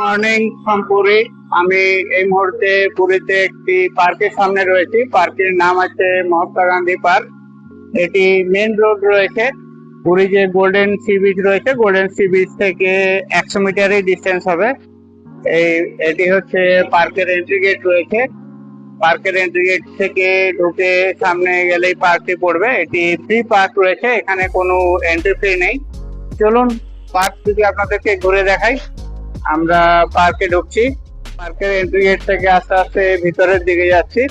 Morning from Puri আমি এই মুহূর্তে পুরীতে একটি পার্কের সামনে রয়েছি। পার্কের নাম আছে মহাত্মা গান্ধী পার্ক। এটি মেন রোড রয়েছে। পুরী যে গোল্ডেন সি বিচ রয়েছে গোল্ডেন সি বিচ থেকে একশো মিটারই ডিস্টেন্স হবে। এই, এটি হচ্ছে পার্কের এন্ট্রি গেট রয়েছে। পার্কের এন্ট্রি গেট থেকে ঢুকে সামনে গেলেই পার্কটি পড়বে। এটি ফ্রি পার্ক রয়েছে, এখানে কোনো এন্ট্রি ফি নেই। চলুন পার্ক যদি আপনাদেরকে ঘুরে দেখাই। আমরা পার্কে ঢুকছি। পার্কের এন্ট্রি গেট থেকে আস্তে আস্তে ভিতরের দিকে যাচ্ছি।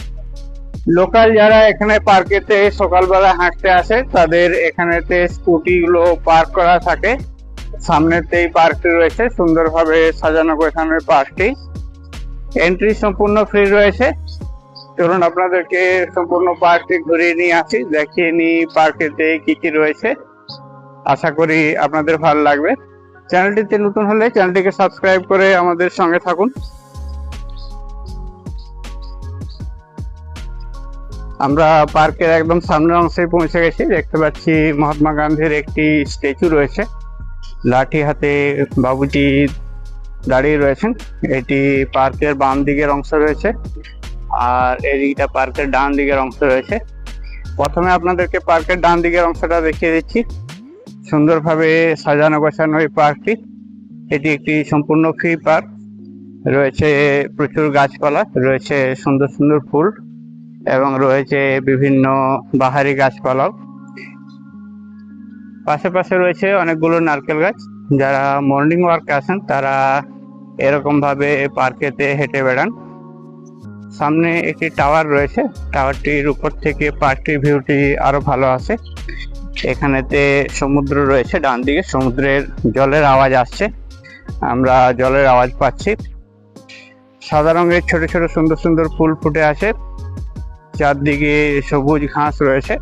লোকাল যারা এখানে পার্কেতে সকালবেলা হাঁটতে আসে, তাদের এখানেতে স্কুটি গুলো পার্ক করা থাকে। সামনেতেই পার্কটি রয়েছে, সুন্দরভাবে সাজানো গোছানো পার্কটি এন্ট্রি সম্পূর্ণ ফ্রি রয়েছে। চলুন আপনাদেরকে সম্পূর্ণ পার্কটি ঘুরিয়ে নিয়ে আসি, দেখিয়ে নিই পার্কেতে কি কি রয়েছে। আশা করি আপনাদের ভালো লাগবে। চ্যানেলটিতে নতুন হলে চ্যানেলটিকে সাবস্ক্রাইব করে আমাদের সঙ্গে থাকুন। আমরা পার্কের একদম সামনের অংশে পৌঁছে গেছি। দেখতে পাচ্ছি মহাত্মা গান্ধীর একটি স্ট্যাচু রয়েছে। লাঠি হাতে বাবুজি দাঁড়িয়ে রয়েছেন। এটি পার্কের বাম দিকের অংশ রয়েছে আর এদিকটা পার্কের ডান দিকের অংশ রয়েছে। প্রথমে আপনাদেরকে পার্কের ডান দিকের অংশটা দেখিয়ে দিচ্ছি। সুন্দরভাবে সাজানো গোছানো এই পার্কটি। এটি একটি সম্পূর্ণ ফ্রি পার্ক রয়েছে প্রচুর গাছপালা, রয়েছে সুন্দর সুন্দর ফুল এবং রয়েছে বিভিন্ন বাহারি গাছপালাও। পাশে পাশে রয়েছে অনেকগুলো নারকেল গাছ। যারা মর্নিং ওয়ার্কে আসেন, তারা এরকম ভাবে পার্কেতে হেঁটে বেড়ান। সামনে একটি টাওয়ার রয়েছে। টাওয়ারটির উপর থেকে পার্কটির ভিউটি আরও ভালো আসে। এখানেতে সমুদ্র রয়েছে ডান দিকে সমুদ্রের জলের আওয়াজ আসছে। আমরা জলের আওয়াজ পাচ্ছি। সাদা রঙের ছোট ছোট সুন্দর সুন্দর ফুল ফুটে আছে। চারদিকে সবুজ ঘাস রয়েছে।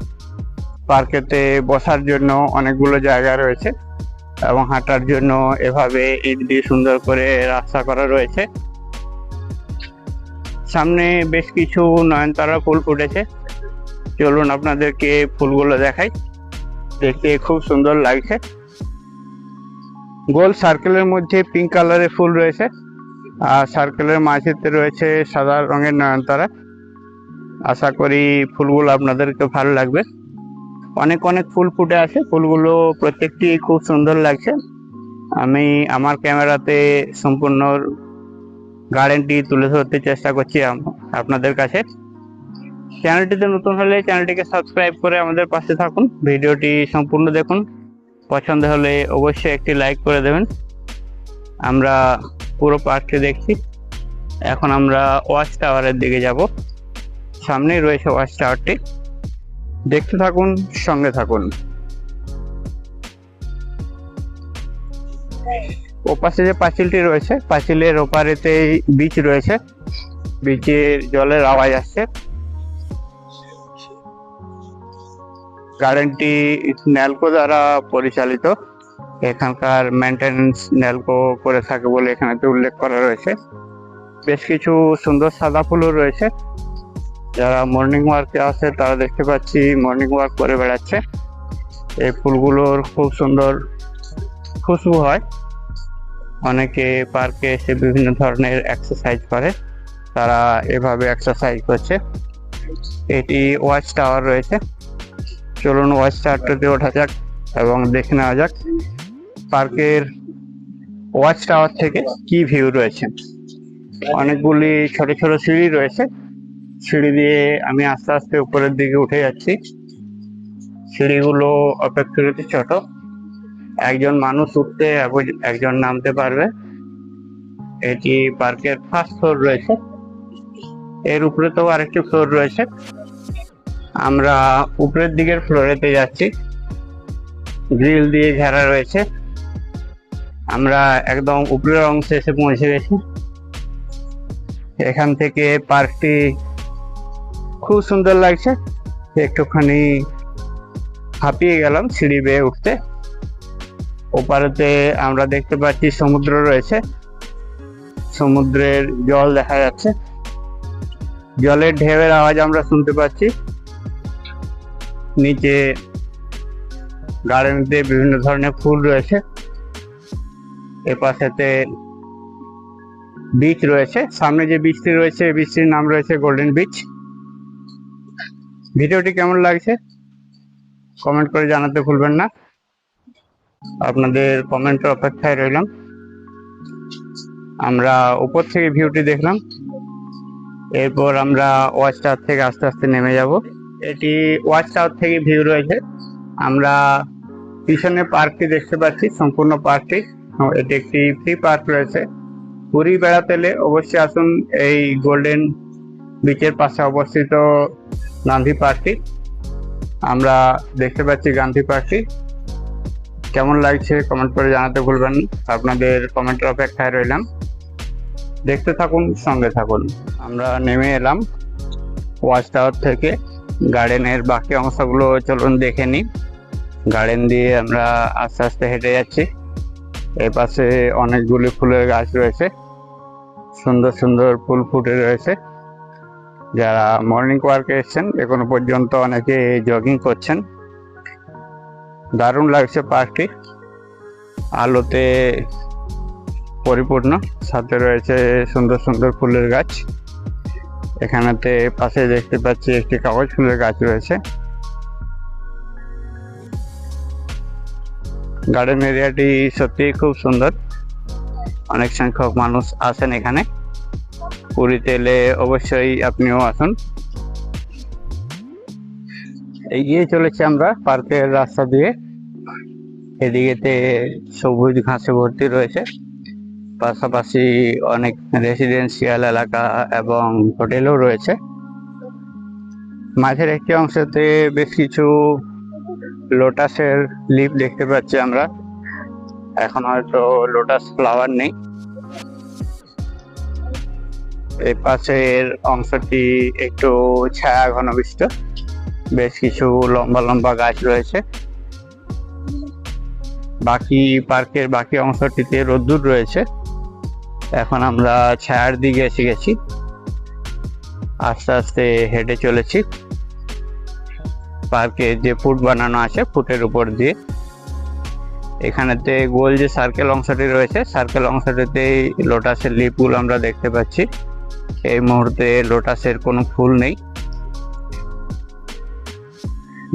পার্কেতে বসার জন্য অনেকগুলো জায়গা রয়েছে এবং হাঁটার জন্য এভাবে ইট দিয়ে সুন্দর করে রাস্তা করা রয়েছে। সামনে বেশ কিছু নয়নতারা ফুল ফুটেছে। চলুন আপনাদেরকে ফুলগুলো দেখাই। দেখতে খুব সুন্দর লাগছে। গোল সার্কেলের মধ্যে পিঙ্ক কালারের ফুল রয়েছে। আর সার্কেলের মাঝেতে রয়েছে সাদা রঙের নয়নতারা। আশা করি ফুলগুলো আপনাদেরকে ভালো লাগবে। অনেক অনেক ফুল ফুটে আছে। ফুলগুলো প্রত্যেকটি খুব সুন্দর লাগছে। আমি আমার ক্যামেরাতে সম্পূর্ণ গার্ডেনটি তুলে ধরতে চেষ্টা করছি আপনাদের কাছে। চ্যানেলটিতে নতুন হলে চ্যানেলটিকে সাবস্ক্রাইব করে আমাদের পাশে থাকুন। ভিডিওটি সম্পূর্ণ দেখুন। পছন্দ হলে অবশ্যই একটি লাইক করে দেবেন। আমরা পুরো পার্কটি দেখছি। এখন আমরা ওয়াচ টাওয়ারের দিকে যাব। সামনেই রয়েছে ওয়াচ টাওয়ারটি। দেখতে থাকুন, সঙ্গে থাকুন। ওপাশে যে পাঁচিলটি রয়েছে, পাঁচিলের ওপারেতেই বিচ রয়েছে। বিচের জলের আওয়াজ আসছে। গার্ডেনটি ন্যালকো দ্বারা পরিচালিত। এখানকার মেনটেন্যান্স ন্যালকো করে থাকে বলে এখানেতে উল্লেখ করা রয়েছে। বেশ কিছু সুন্দর সাদা ফুলও রয়েছে। যারা মর্নিং ওয়ার্কে আসে, তারা দেখতে পাচ্ছি মর্নিং ওয়ার্ক করে বেড়াচ্ছে। এই ফুলগুলোর খুব সুন্দর খুশবু হয়। অনেকে পার্কে এসে বিভিন্ন ধরনের এক্সারসাইজ করে। তারা এভাবে এক্সারসাইজ করছে। এটি ওয়াচ টাওয়ার রয়েছে। চলুন ওয়াচ টাওয়ারটাতে ওঠা যাক এবং দেখে নেওয়া যাক পার্কের ওয়াচ টাওয়ার থেকে কি ভিউ রয়েছে। অনেকগুলি ছোট ছোট সিঁড়ি রয়েছে। সিঁড়ি দিয়ে আমি আস্তে আস্তে উপরের দিকে উঠে যাচ্ছি। সিঁড়িগুলো অপেক্ষাকৃত ছোট। একজন মানুষ উঠতে একজন নামতে পারবে। এটি পার্কের ফার্স্ট ফ্লোর রয়েছে। এর উপরে তো আরেকটি ফ্লোর রয়েছে। আমরা উপরের দিকের ফ্লোরেতে যাচ্ছি। গ্রিল দিয়ে ঘেরা রয়েছে। আমরা একদম উপরের অংশে এসে পৌঁছে গেছি। এখান থেকে পার্কটি খুব সুন্দর লাগছে। একটুখানি হাঁপিয়ে গেলাম সিঁড়ি বেয়ে উঠতে। ওপারেতে আমরা দেখতে পাচ্ছি সমুদ্র রয়েছে। সমুদ্রের জল দেখা যাচ্ছে। জলের ঢেউয়ের আওয়াজ আমরা শুনতে পাচ্ছি। নিচে গার্ডেনতে বিভিন্ন ধরনের ফুল রয়েছে। এ পাশেতে বিচ রয়েছে। সামনে যে বিচটি রয়েছে, এই বিচটির নাম রয়েছে গোল্ডেন বিচ ভিডিওটি কেমন লাগছে? কমেন্ট করে জানাতে ভুলবেন না। আপনাদের কমেন্টের অপেক্ষায় রইলাম। আমরা উপর থেকে ভিউটি দেখলাম। এরপর আমরা ওয়াচ টাওয়ার থেকে আস্তে আস্তে নেমে যাব। এটি ওয়াচ টাওয়ার থেকে ভিউ রয়েছে। আমরা পিছনে পার্কটি দেখতে পাচ্ছি, সম্পূর্ণ পার্কটি। এটি একটি ফ্রি পার্ক রয়েছে। পুরী বেড়াতে এলে অবশ্যই আসুন, এই গোল্ডেন বিচের পাশে অবস্থিত গান্ধী পার্কটি। আমরা দেখতে পাচ্ছি গান্ধী পার্কটি। কেমন লাগছে কমেন্ট করে জানাতে ভুলবেন। আপনাদের কমেন্টের অপেক্ষায় রইলাম। দেখতে থাকুন, সঙ্গে থাকুন। আমরা নেমে এলাম ওয়াচ টাওয়ার থেকে। গার্ডেনের বাকি অংশগুলো চলুন দেখে নিই। গার্ডেন দিয়ে আমরা আস্তে আস্তে হেঁটে যাচ্ছি। এই পাশে অনেকগুলি ফুলের গাছ রয়েছে। সুন্দর সুন্দর ফুল ফুটে রয়েছে। যারা মর্নিং ওয়ার্কে এসছেন, এখনও পর্যন্ত অনেকে জগিং করছেন। দারুণ লাগছে পার্কটি। আলোতে পরিপূর্ণ। সাথে রয়েছে সুন্দর সুন্দর ফুলের গাছ। এখানেতে পাশে দেখতে পাচ্ছি একটি কাগজ ফুলের গাছ রয়েছে। গার্ডেন এরিয়াটি সত্যি খুব সুন্দর। অনেক সংখ্যক মানুষ আসেন এখানে। পুরীতে এলে অবশ্যই আপনিও আসুন। এগিয়ে চলেছি আমরা পার্কের রাস্তা দিয়ে। এদিকেতে সবুজ ঘাসে ভর্তি রয়েছে। পাশাপাশি অনেক রেসিডেন্সিয়াল এলাকা এবং হোটেলও রয়েছে। মাঝের একটি অংশতে বেশ কিছু লোটাসের লিপ দেখতে পাচ্ছি আমরা। এখন হয়তো লোটাস ফ্লাওয়ার নেই। এই পাশের অংশটি একটু ছায়া ঘনবিষ্ট। বেশ কিছু লম্বা লম্বা গাছ রয়েছে। বাকি পার্কের বাকি অংশটিতে রোদ্দুর রয়েছে। এখন আমরা ছায়ার দিকে এসে গেছি। আস্তে আস্তে হেঁটে চলেছি। পার্কে যে ফুট বানানো আছে ফুটের উপর দিয়ে। এখানেতে গোল যে সার্কেল অংশটি রয়েছে সার্কেল অংশটিতেই লোটাসের লিপগুলো আমরা দেখতে পাচ্ছি। এই মুহূর্তে লোটাসের কোনো ফুল নেই।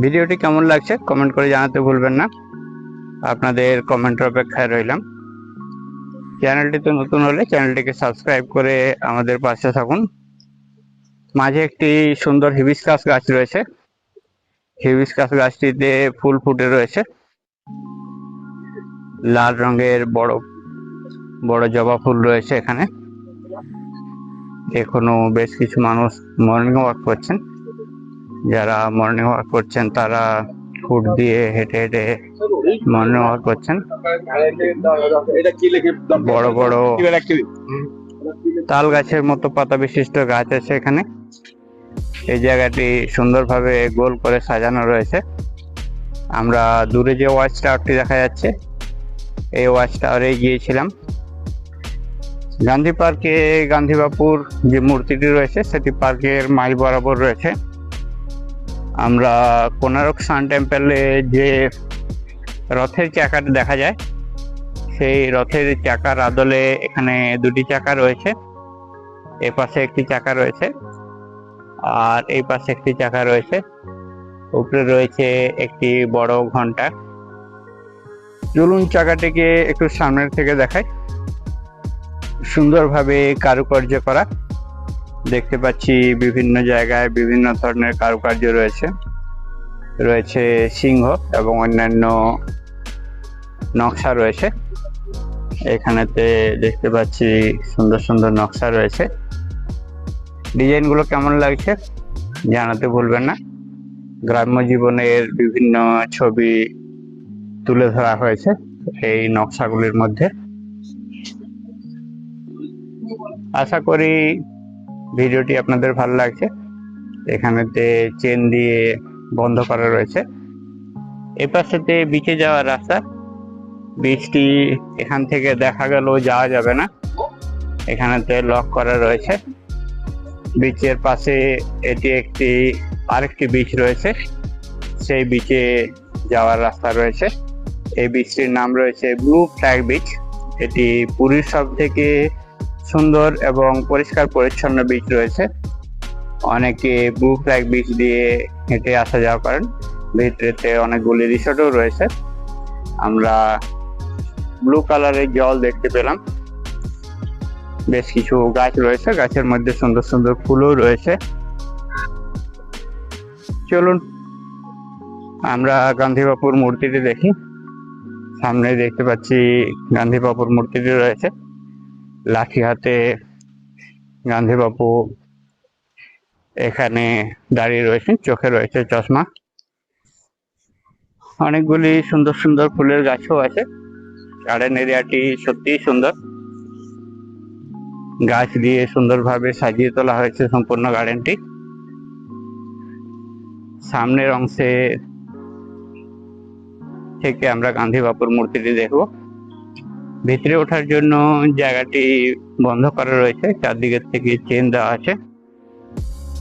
ভিডিওটি কেমন লাগছে কমেন্ট করে জানাতে ভুলবেন না। আপনাদের কমেন্টের অপেক্ষায় রইলাম। চ্যানেলটিতে নতুন হলে চ্যানেলটিকে সাবস্ক্রাইব করে আমাদের পাশে থাকুন। মাঝে একটি সুন্দর হিবিস্কাস গাছ রয়েছে। হিবিস্কাস গাছটিতে ফুল ফুটে রয়েছে। লাল রঙের বড় বড় জবা ফুল রয়েছে এখানে। এখনও বেশ কিছু মানুষ মর্নিং ওয়াক করছেন। যারা মর্নিং ওয়াক করছেন তারা ফুট দিয়ে হেঁটে হেঁটে ওয়াক করছেন। বড় বড় তাল গাছের মতো পাতা বিশিষ্ট গাছ আছে এখানে। এই জায়গাটি সুন্দরভাবে গোল করে সাজানো রয়েছে। আমরা দূরে যে ওয়াচ টাওয়ারটি দেখা যাচ্ছে, এই ওয়াচ টাওয়ারে গিয়েছিলাম। গান্ধী পার্কে গান্ধী বাপুর যে মূর্তিটি রয়েছে, সেটি পার্কের মাইল বরাবর রয়েছে। আমরা কোনারক সান টেম্পলে যে রথের চাকাটি দেখা যায়। সেই রথের চাকার আদলে এখানে দুটি চাকা রয়েছে। এ পাশে একটি চাকা রয়েছে আর এই পাশে একটি চাকা রয়েছে। উপরে রয়েছে একটি বড় ঘণ্টা। চলুন চাকাটিকে একটু সামনের থেকে দেখাই। সুন্দরভাবে কারুকার্য করা। দেখতে পাচ্ছি বিভিন্ন জায়গায় বিভিন্ন ধরনের কারুকার্য রয়েছে। রয়েছে সিংহ এবং অন্যান্য নকশা রয়েছে। এখানেতে দেখতে পাচ্ছি সুন্দর সুন্দর নকশা রয়েছে। ডিজাইনগুলো কেমন লাগছে জানাতে ভুলবেন না। গ্রাম্য জীবনের বিভিন্ন ছবি তুলে ধরা হয়েছে এই নকশাগুলির মধ্যে। আশা করি ভিডিওটি আপনাদের ভালো লাগছে। এখানেতে চেন দিয়ে বন্ধ করা রয়েছে। এ পাশেতে বিচে যাওয়ার রাস্তা। বীজটি এখান থেকে দেখা গেল যাওয়া যাবে না। এখানেতে লক করা রয়েছে। বিচের পাশে এটি একটি, আরেকটি বিচ রয়েছে। সেই বিচে যাওয়ার রাস্তা রয়েছে। এই বিচটির নাম রয়েছে ব্লু ফ্ল্যাগ বিচ এটি পুরীর সব থেকে সুন্দর এবং পরিষ্কার পরিচ্ছন্ন বিচ রয়েছে। অনেকে ব্লু ফ্ল্যাগ বিচ দিয়ে হেঁটে আসা যাওয়া করেন। ভিতরেতে অনেকগুলি রিসোর্টও রয়েছে। আমরা ব্লু কালারের জল দেখতে পেলাম। বেশ কিছু গাছ রয়েছে, গাছের মধ্যে সুন্দর সুন্দর ফুলও রয়েছে। চলুন, আমরা গান্ধী বাপুর মূর্তিটি দেখি। সামনে দেখতে পাচ্ছি গান্ধী বাপুর মূর্তিটি রয়েছে। লাঠি হাতে গান্ধী বাপু এখানে দাঁড়িয়ে রয়েছেন, চোখে রয়েছে চশমা। অনেকগুলি সুন্দর সুন্দর ফুলের গাছও আছে। গার্ডেন এরিয়াটি সত্যিই সুন্দর। গাছ দিয়ে সুন্দরভাবে সাজিয়ে তোলা হয়েছে সম্পূর্ণ গার্ডেনটি। সামনের অংশে থেকে আমরা গান্ধী বাপুর মূর্তিটি দেখব। ভিতরে ওঠার জন্য জায়গাটি বন্ধ করা রয়েছে, চারদিকে থেকে চেন দেওয়া আছে।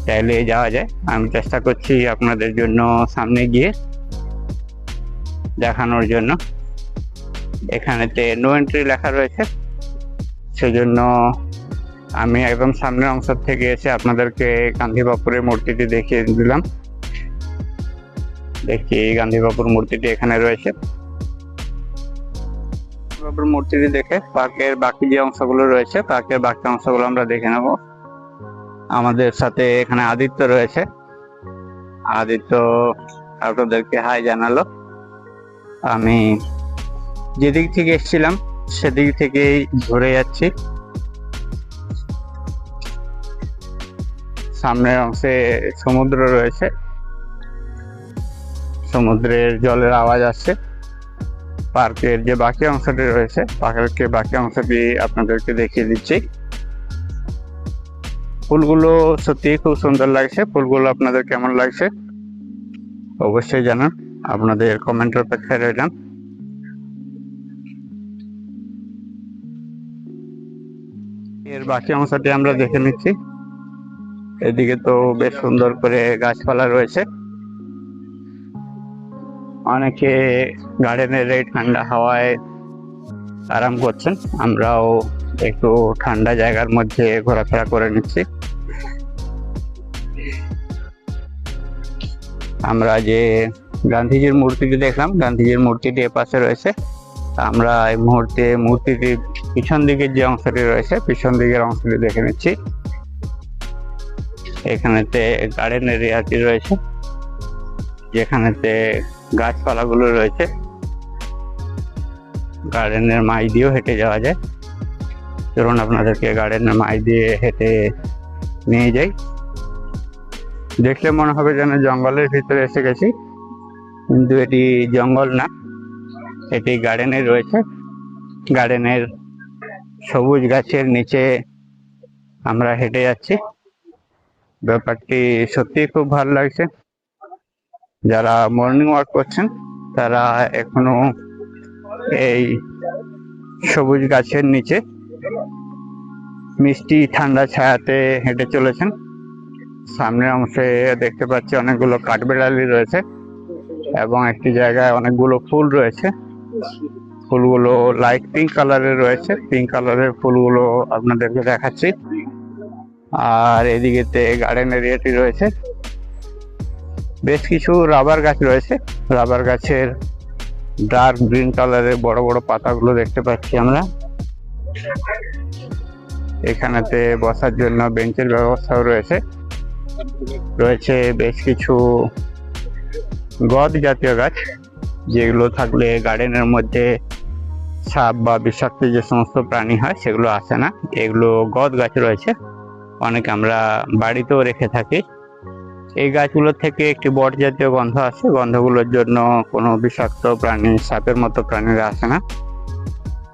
চাইলে যাওয়া যায়। আমি চেষ্টা করছি আপনাদের জন্য সামনে গিয়ে দেখানোর জন্য। এখানেতে নো এন্ট্রি লেখা রয়েছে। সেজন্য আমি একদম সামনের অংশ থেকে এসে আপনাদেরকে গান্ধী বাপুরের মূর্তিটি দেখিয়ে দিলাম। দেখি গান্ধী বাপুর মূর্তিটি এখানে রয়েছে। বাপুর মূর্তিটি দেখে পার্কের বাকি যে অংশগুলো রয়েছে, পার্কের বাকি অংশগুলো আমরা দেখে নেব। আমাদের সাথে এখানে আদিত্য রয়েছে। আদিত্য আপনাদেরকে হাই জানালো। আমি যেদিক থেকে এসেছিলাম, সেদিক থেকেই ঘুরে যাচ্ছি। সামনের অংশে সমুদ্র রয়েছে। সমুদ্রের জলের আওয়াজ আসছে। পার্কের যে বাকি অংশটি রয়েছে, পার্কের বাকি অংশটি আপনাদেরকে দেখিয়ে দিচ্ছি। ফুলগুলো সত্যি খুব সুন্দর লাগছে। ফুলগুলো আপনাদের কেমন লাগছে? অবশ্যই জানান। আপনাদের কমেন্টের অপেক্ষায় রইলাম। এর বাকি অংশটি আমরা দেখে নিচ্ছি। এদিকে তো বেশ সুন্দর করে গাছপালা রয়েছে। অনেকে গার্ডেনের এই ঠান্ডা হাওয়ায় আরাম করছেন। আমরাও একটু ঠান্ডা জায়গার মধ্যে ঘোরাফেরা করে নিচ্ছি। আমরা যে গান্ধীজির মূর্তিটি দেখলাম, গান্ধীজির মূর্তিটি এপাশে রয়েছে। আমরা এই মুহূর্তে মূর্তিটির পিছন দিকের যে অংশটি রয়েছে, পিছন দিকের অংশটি দেখে নিচ্ছি। এখানেতে গার্ডেন এরিয়াটি রয়েছে, যেখানেতে গাছপালাগুলো রয়েছে। গার্ডেনের মাই দিয়েও হেঁটে যাওয়া যায়। চলুন আপনাদেরকে গার্ডেনের মাই দিয়ে হেঁটে নিয়ে যাই। দেখলে মনে হবে যেন জঙ্গলের ভিতরে এসে গেছি, কিন্তু এটি জঙ্গল না, এটি গার্ডেনে রয়েছে। গার্ডেনের সবুজ গাছের নিচে আমরা হেঁটে যাচ্ছি। ব্যাপারটি সত্যি খুব ভালো লাগছে। যারা মর্নিং ওয়াক করছেন, তারা এখনও এই সবুজ গাছের নিচে মিষ্টি ঠান্ডা ছায়াতে হেঁটে চলেছেন। সামনের অংশে দেখতে পাচ্ছি অনেকগুলো কাঠবেড়ালি রয়েছে এবং একটি জায়গায় অনেকগুলো ফুল রয়েছে। ফুলগুলো লাইট পিঙ্ক কালারের রয়েছে। পিঙ্ক কালারের ফুলগুলো আপনাদেরকে দেখাচ্ছি। আর এদিকেতে গার্ডেন এরিয়াটি রয়েছে। বেশ কিছু রাবার গাছ রয়েছে। রাবার গাছের ডার্ক গ্রিন কালারের বড় বড় পাতাগুলো দেখতে পাচ্ছি আমরা। এখানেতে বসার জন্য বেঞ্চের ব্যবস্থাও রয়েছে। রয়েছে বেশ কিছু গদ জাতীয় গাছ, যেগুলো থাকলে গার্ডেনের মধ্যে সাপ বা বিষাক্ত যে সমস্ত প্রাণী হয়, সেগুলো আসে না। এগুলো গদ গাছ রয়েছে, অনেক আমরা বাড়িতেও রেখে থাকি। এই গাছগুলোর থেকে একটি বট জাতীয় গন্ধ আসে। গন্ধগুলোর জন্য কোনো বিষাক্ত প্রাণী, সাপের মতো প্রাণীরা আসে না।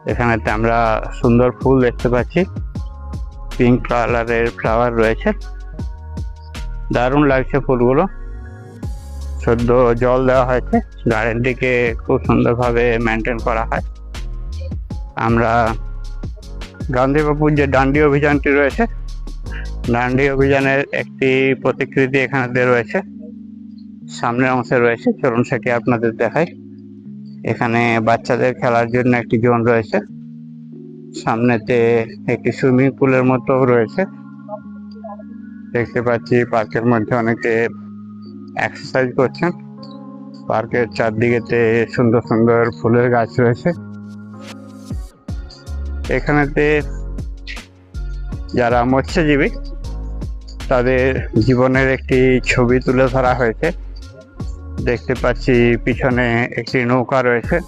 এখানেতে আমরা সুন্দর ফুল দেখতে পাচ্ছি। পিঙ্ক কালারের ফ্লাওয়ার রয়েছে। দারুণ লাগছে ফুলগুলো। সদ্য জল দেওয়া হয়েছে। গার্ডেনটিকে খুব সুন্দরভাবে মেনটেন করা হয়। আমরা গান্ধীবাবুর যে ডান্ডি অভিযানটি রয়েছে, ডান্ডি অভিযানের একটি প্রতিকৃতি এখানে রয়েছে। সামনের অংশে রয়েছে, চলুন সেটি আপনাদের দেখাই। এখানে বাচ্চাদের খেলার জন্য একটি জোন রয়েছে। সামনেতে একটি সুইমিং পুলের মতো রয়েছে। দেখতে পাচ্ছি পার্কের মধ্যে অনেকে এক্সারসাইজ করছেন। পার্কের চারদিকেতে সুন্দর সুন্দর ফুলের গাছ রয়েছে। এখানেতে যারা মৎস্যজীবী, তাদের জীবনের একটি ছবি তুলে ধরা হয়েছে। দেখতে পাচ্ছি পিছনে একটি নৌকা রয়েছে।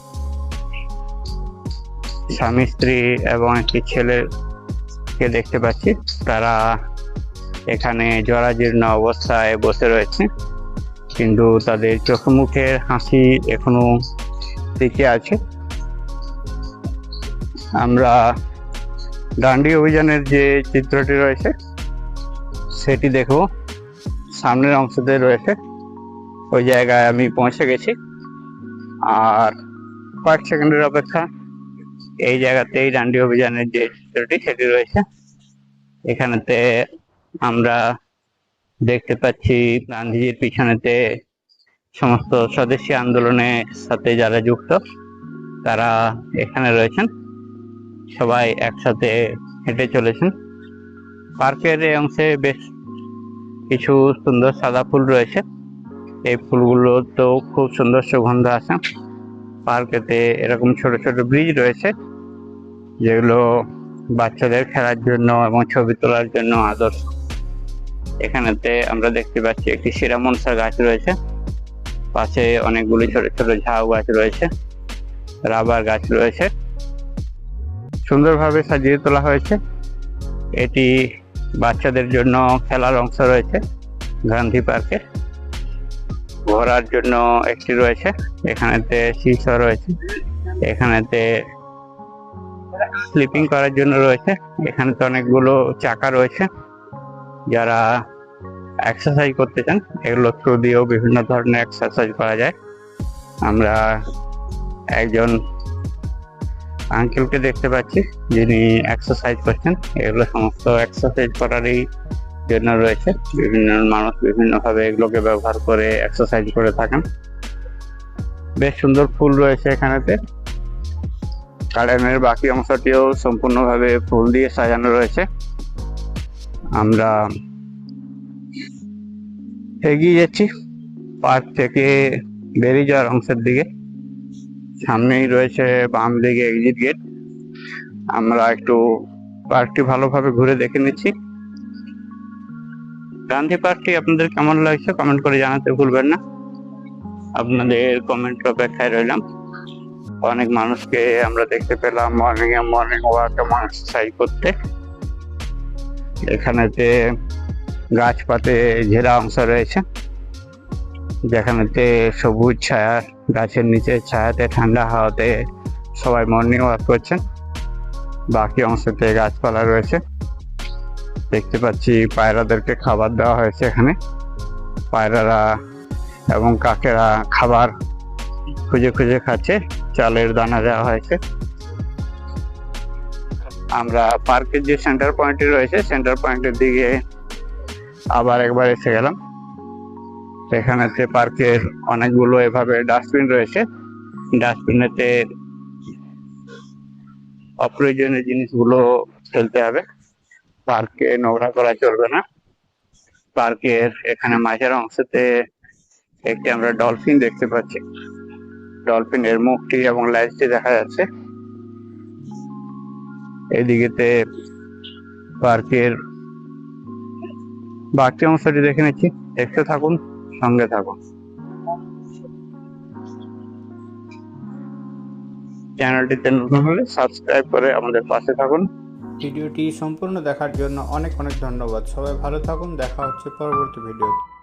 স্বামী, স্ত্রী এবং একটি ছেলেকে দেখতে পাচ্ছি। তারা এখানে জরাজীর্ণ অবস্থায় বসে রয়েছে। কিন্তু তাদের চোখ মুখের হাসি এখনও টিকে আছে। আমরা ডান্ডি অভিযানের যে চিত্রটি রয়েছে, সেটি দেখব। সামনের অংশতে রয়েছে। ওই জায়গায় আমি পৌঁছে গেছি। আর কয়েক সেকেন্ডের অপেক্ষা এই জায়গাতেই ডান্ডি অভিযানের যে চিত্রটি, সেটি রয়েছে। এখানেতে আমরা দেখতে পাচ্ছি গান্ধীজির পিছনেতে সমস্ত স্বদেশী আন্দোলনের সাথে যারা যুক্ত, তারা এখানে রয়েছেন। সবাই একসাথে হেঁটে চলেছেন। পার্কের এই অংশে বেশ কিছু সুন্দর সাদা ফুল রয়েছে। এই ফুলগুলো তো খুব সুন্দর সুগন্ধ আছে পার্কেতে এরকম ছোট ছোট ব্রিজ রয়েছে, যেগুলো বাচ্চাদের খেলার জন্য এবং ছবি তোলার জন্য আদর্শ। এখানেতে আমরা দেখতে পাচ্ছি একটি শিরামনসা গাছ রয়েছে। পাশে অনেকগুলি ছোট ছোট ঝাউ গাছ রয়েছে। রাবার গাছ রয়েছে। সুন্দরভাবে সাজিয়ে তোলা হয়েছে। এটি বাচ্চাদের জন্য খেলার অংশ রয়েছে গান্ধী পার্কে। ঘোরার জন্য একটি রয়েছে, এখানেতে শীর্ষ রয়েছে, এখানেতে স্লিপিং করার জন্য রয়েছে এখানে তো অনেকগুলো চাকা রয়েছে। যারা এক্সারসাইজ করতে চান, এগুলো থ্রু দিয়েও বিভিন্ন ধরনের এক্সারসাইজ করা যায়। আমরা একজন আঙ্কেলকে দেখতে পাচ্ছি, যিনি এক্সারসাইজ করছেন। এগুলো সমস্ত এক্সারসাইজ করারই জন্য রয়েছে। বিভিন্ন মানুষ বিভিন্নভাবে এগুলোকে ব্যবহার করে এক্সারসাইজ করে থাকেন। বেশ সুন্দর ফুল রয়েছে এখানেতে। গার্ডেনের বাকি অংশটিও সম্পূর্ণভাবে ফুল দিয়ে সাজানো রয়েছে। আমরা এগিয়ে যাচ্ছি, পার্ক থেকে বেরিয়ে যাওয়ার অংশের দিকে। সামনেই রয়েছে বাম দিকে এক্সিট গেট আমরা একটু পার্কটি ভালোভাবে ঘুরে দেখে নিচ্ছি। গান্ধী পার্কটি আপনাদের কেমন লাগছে কমেন্ট করে জানাতে ভুলবেন না। আপনাদের কমেন্ট অপেক্ষায় রইলাম। অনেক মানুষকে আমরা দেখতে পেলাম মর্নিং এ মর্নিং ওয়াক এবং এক্সারসাইজ করতে। এখানেতে গাছপাতে ঘেরা অংশ রয়েছে। যেখানেতে সবুজ ছায়া, গাছের নিচে ছায়াতে, ঠান্ডা হাওয়াতে সবাই মর্নিং ওয়াক করছেন। বাকি অংশতে গাছপালা রয়েছে। দেখতে পাচ্ছি পায়রাদেরকে খাবার দেওয়া হয়েছে এখানে। পায়রারা এবং কাকেরা খাবার খুঁজে খুঁজে খাচ্ছে। চালের দানা দেওয়া হয়েছে। আমরা পার্কের যে সেন্টার পয়েন্টটি রয়েছে সেন্টার পয়েন্টের দিকে আবার একবার এসে গেলাম। এখানেতে পার্কের অনেকগুলো এভাবে ডাস্টবিন রয়েছে। ডাস্টবিনেতে অপ্রয়োজনীয় জিনিসগুলো ফেলতে হবে। পার্কে নোংরা করা চলবে না। পার্কের এখানে মাঝের অংশতে একটি আমরা ডলফিন দেখতে পাচ্ছি। ডলফিনের মুখটি এবং লেজটি দেখা যাচ্ছে। এদিকেতে পার্কের বাকি অংশটি দেখে নিচ্ছি। দেখতে থাকুন। সঙ্গে থাকুন চ্যানেলটিতে নতুন হলে সাবস্ক্রাইব করে আমাদের পাশে থাকুন। ভিডিওটি সম্পূর্ণ দেখার জন্য অনেক অনেক ধন্যবাদ। সবাই ভালো থাকুন। দেখা হচ্ছে পরবর্তী ভিডিওতে।